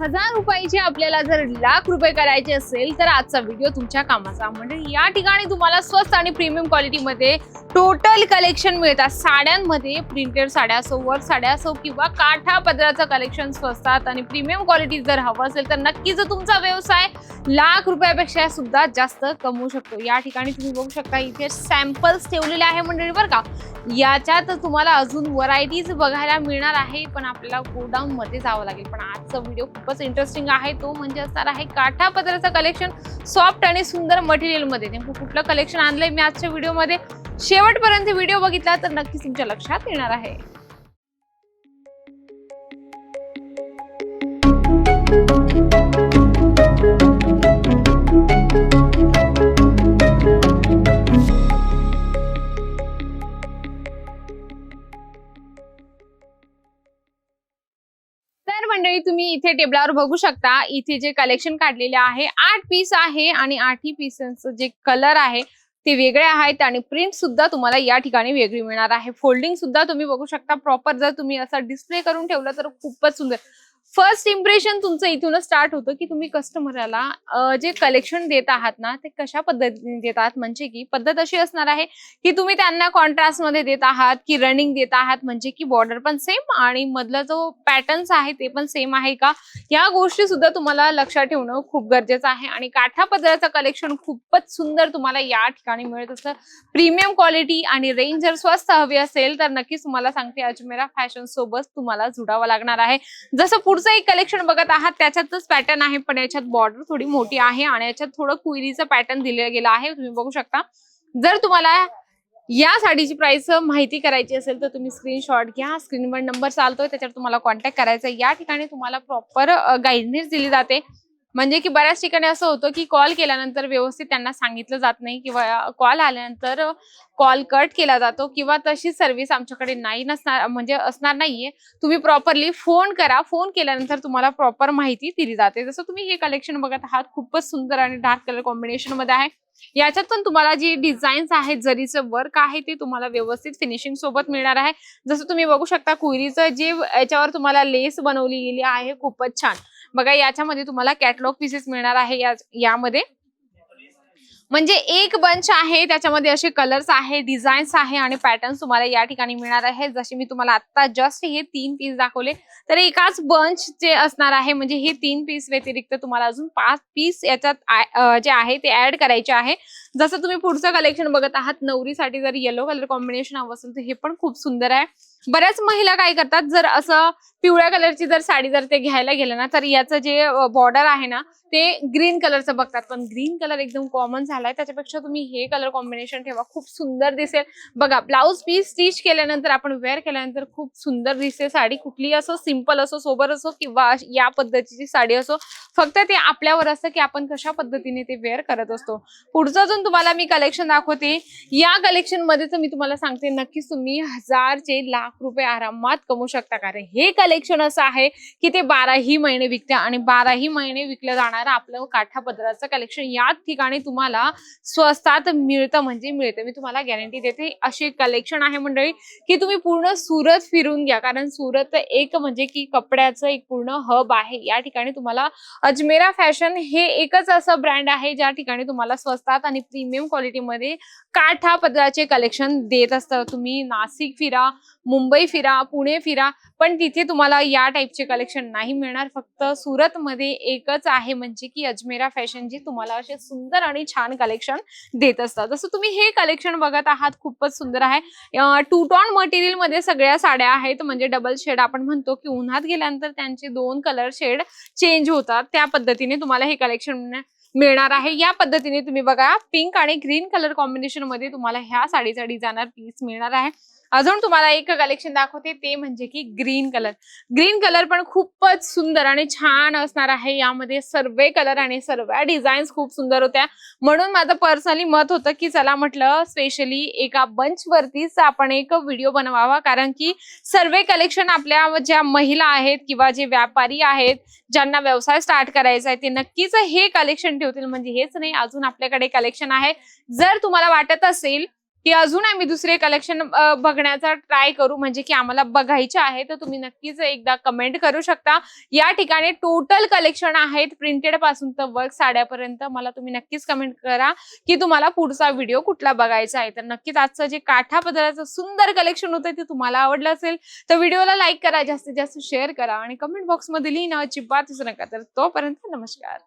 हजार रुपयाचे आपल्याला जर लाख रुपये करायचे असेल तर आजचा व्हिडिओ तुमच्या कामाचा. म्हणजे या ठिकाणी तुम्हाला स्वस्त आणि प्रीमियम क्वालिटीमध्ये टोटल कलेक्शन मिळतात. साड्यांमध्ये प्रिंटेड साड्या असो वर्क साड्या असो किंवा काठा पदराचं कलेक्शन स्वस्तात आणि प्रीमियम क्वालिटी जर हवं असेल तर नक्कीच तुमचा व्यवसाय लाख रुपयापेक्षा सुद्धा जास्त कमवू शकतो. या ठिकाणी तुम्ही बघू शकता इथे सॅम्पल्स ठेवलेले आहे मंडळी बरं का? याच्यात तुम्हाला अजून व्हरायटीज बघायला मिळणार आहे पण आपल्याला गोडाऊन मध्ये जावं लागेल. पण आजचा व्हिडिओ खूपच इंटरेस्टिंग आहे. तो म्हणजे असणार आहे काठापदराचं कलेक्शन सॉफ्ट आणि सुंदर मटेरियलमध्ये नेमकं कुठलं कलेक्शन आणलंय मी आजच्या व्हिडिओमध्ये? शेवटपर्यंत व्हिडिओ बघितला तर नक्कीच तुमच्या लक्षात येणार आहे. तर मंडळी तुम्ही इथे टेबलावर बघू शकता. इथे जे कलेक्शन काढलेले आहे आठ पीस आहे आणि आठही पीसांचं जे कलर आहे ते वेगळे आहेत आणि प्रिंट सुद्धा तुम्हाला या ठिकाणी वेगळी मिळणार आहे. फोल्डिंग सुद्धा तुम्ही बघू शकता. प्रॉपर जर तुम्ही असं डिस्प्ले करून ठेवलं तर खूपच सुंदर. फर्स्ट इम्प्रेशन तुमचं इथूनच स्टार्ट होतं की तुम्ही कस्टमरला जे कलेक्शन देत आहात ना ते कशा पद्धतीने देत आहात? म्हणजे की पद्धत अशी असणार आहे की तुम्ही त्यांना कॉन्ट्रास्टमध्ये देत आहात की रनिंग देत आहात? म्हणजे की बॉर्डर पण सेम आणि मधला जो पॅटर्न्स आहे ते पण सेम आहे का? या गोष्टी सुद्धा तुम्हाला लक्षात ठेवणं खूप गरजेचं आहे आणि काठा पदराचं कलेक्शन खूपच सुंदर तुम्हाला या ठिकाणी मिळत असतं. प्रीमियम क्वालिटी आणि रेंज जर स्वस्त हवी असेल तर नक्कीच तुम्हाला सांगते अजमेरा फॅशन सोबत तुम्हाला जुडावं लागणार आहे. जसं पुढचं एक कलेक्शन बघत आहात त्याच्यातच पॅटर्न आहे पण याच्यात बॉर्डर थोडी मोठी आहे आणि याच्यात थोडं कुईरीचं पॅटर्न दिलं गेलं आहे. तुम्ही बघू शकता. जर तुम्हाला या साडीची प्राइस माहिती करायची असेल तर तुम्ही स्क्रीनशॉट घ्या. स्क्रीनवर नंबर चालतोय त्याच्यावर तुम्हाला कॉन्टॅक्ट करायचा या ठिकाणी तुम्हाला प्रॉपर गाईडनेस दिली जाते. म्हणजे की बऱ्याच ठिकाणी असं होतं की कॉल केल्यानंतर व्यवस्थित त्यांना सांगितलं जात नाही किंवा कॉल आल्यानंतर कॉल कट केला जातो किंवा तशी सर्व्हिस आमच्याकडे नाही नसणार म्हणजे असणार नाहीये. तुम्ही प्रॉपरली फोन करा फोन केल्यानंतर तुम्हाला प्रॉपर माहिती दिली जाते. जसं तुम्ही हे कलेक्शन बघत आहात खूपच सुंदर आणि डार्क कलर कॉम्बिनेशनमध्ये आहे. याच्यात पण तुम्हाला जी डिझाईन्स आहेत जरीचं वर्क आहे ते तुम्हाला व्यवस्थित फिनिशिंग सोबत मिळणार आहे. जसं तुम्ही बघू शकता कुईरीचं जे याच्यावर तुम्हाला लेस बनवली गेली आहे खूपच छान. बघा याच्यामध्ये तुम्हाला कॅटलॉग पीसेस मिळणार आहे यामध्ये. म्हणजे एक बंच आहे त्याच्यामध्ये असे कलर्स आहे डिझाईन्स आहे आणि पॅटर्न्स तुम्हाला या ठिकाणी मिळणार आहे. जसे मी तुम्हाला आता जस्ट हे तीन पीस दाखवले तर एकाच बंच जे असणार आहे. म्हणजे हे तीन पीस व्यतिरिक्त तुम्हाला अजून पाच पीस याच्यात जे आहे ते ऍड करायचे आहे. जसं तुम्ही पुढचं कलेक्शन बघत आहात नवरीसाठी जर येलो कलर कॉम्बिनेशन हवं असेल तर हे पण खूप सुंदर आहे. बऱ्याच महिला काय करतात जर असं पिवळ्या कलरची जर साडी जर ते घ्यायला गेलं ना तर याचं जे बॉर्डर आहे ना ते ग्रीन कलरचं बघतात. पण ग्रीन कलर एकदम कॉमन झालाय त्याच्यापेक्षा तुम्ही हे कलर कॉम्बिनेशन ठेवा. खूप सुंदर दिसेल. बघा ब्लाऊज पीस स्टिच केल्यानंतर आपण वेअर केल्यानंतर खूप सुंदर दिसेल. साडी कुठली असो सिंपल असो सोबर असो किंवा या पद्धतीची साडी असो फक्त ते आपल्यावर असतं की आपण कशा पद्धतीने ते वेअर करत असतो. पुढचं अजून तुम्हाला मी कलेक्शन दाखवते. या कलेक्शनमध्ये तर मी तुम्हाला सांगते नक्कीच तुम्ही हजारचे लाख रुपये आरामात कमवू शकता. कारण हे कलेक्शन असं आहे की ते बाराही महिने विकते आणि बाराही महिने विकलं जाणारं आपलं काठा पदराचं कलेक्शन या ठिकाणी तुम्हाला स्वस्तात मिळतं म्हणजे मिळतं. मी तुम्हाला गॅरंटी देते असे कलेक्शन आहे मंडळी की तुम्ही पूर्ण सुरत फिरून घ्या. कारण सुरत एक म्हणजे की कपड्याचं एक पूर्ण हब आहे. या ठिकाणी तुम्हाला अजमेरा फॅशन हे एकच असं ब्रँड आहे ज्या ठिकाणी तुम्हाला स्वस्तात आणि प्रीमियम क्वालिटीमध्ये काठा पदराचे कलेक्शन देत असतं. तुम्ही नाशिक फिरा मुंबई फिरा पुणे फिरा पण तिथे तुम्हाला या टाईपचे कलेक्शन नाही मिळणार. फक्त सुरतमध्ये एकच आहे म्हणजे की अजमेरा फॅशन जी तुम्हाला असे सुंदर आणि छान कलेक्शन देत असतात. जसं तुम्ही हे कलेक्शन बघत आहात खूपच सुंदर आहे. टू टॉन मटेरियलमध्ये सगळ्या साड्या आहेत म्हणजे डबल शेड आपण म्हणतो की उन्हात गेल्यानंतर त्यांचे दोन कलर शेड चेंज होतात. त्या पद्धतीने तुम्हाला हे कलेक्शन मिळणार आहे. या पद्धतीने तुम्ही बघा पिंक आणि ग्रीन कलर कॉम्बिनेशनमध्ये तुम्हाला ह्या साडीचा डिझायनर पीस मिळणार आहे. अजून तुम्हाला एक कलेक्शन दाखवते ते म्हणजे की ग्रीन कलर ग्रीन कलर पण खूपच सुंदर आणि छान असणार आहे. यामध्ये सर्व कलर आणि सर्व डिझाईन्स खूप सुंदर होत्या. म्हणून माझं पर्सनली मत होतं की चला म्हटलं स्पेशली एका बंच वरतीच आपण एक व्हिडिओ बनवावा. कारण की सर्व कलेक्शन आपल्या ज्या महिला आहेत किंवा जे व्यापारी आहेत ज्यांना व्यवसाय स्टार्ट करायचा आहे ते नक्कीच हे कलेक्शन ठेवतील. म्हणजे हेच नाही अजून आपल्याकडे कलेक्शन आहे. जर तुम्हाला वाटत असेल की अजून आम्ही दुसरे कलेक्शन बघण्याचा ट्राय करू. म्हणजे की आम्हाला बघायचे आहे तर तुम्ही नक्कीच एकदा कमेंट करू शकता. या ठिकाणी टोटल कलेक्शन आहेत. प्रिंटेडपासून तर वर्क साड्यापर्यंत मला तुम्ही नक्कीच कमेंट करा की तुम्हाला पुढचा व्हिडिओ कुठला बघायचा आहे. तर नक्कीच आजचं जे काठा पदराचं सुंदर कलेक्शन होतं ते तुम्हाला आवडलं असेल तर व्हिडिओला लाईक करा. जास्तीत जास्त शेअर करा. आणि कमेंट बॉक्समध्ये लिहिणं अजिबात विसरू नका. तर तोपर्यंत नमस्कार.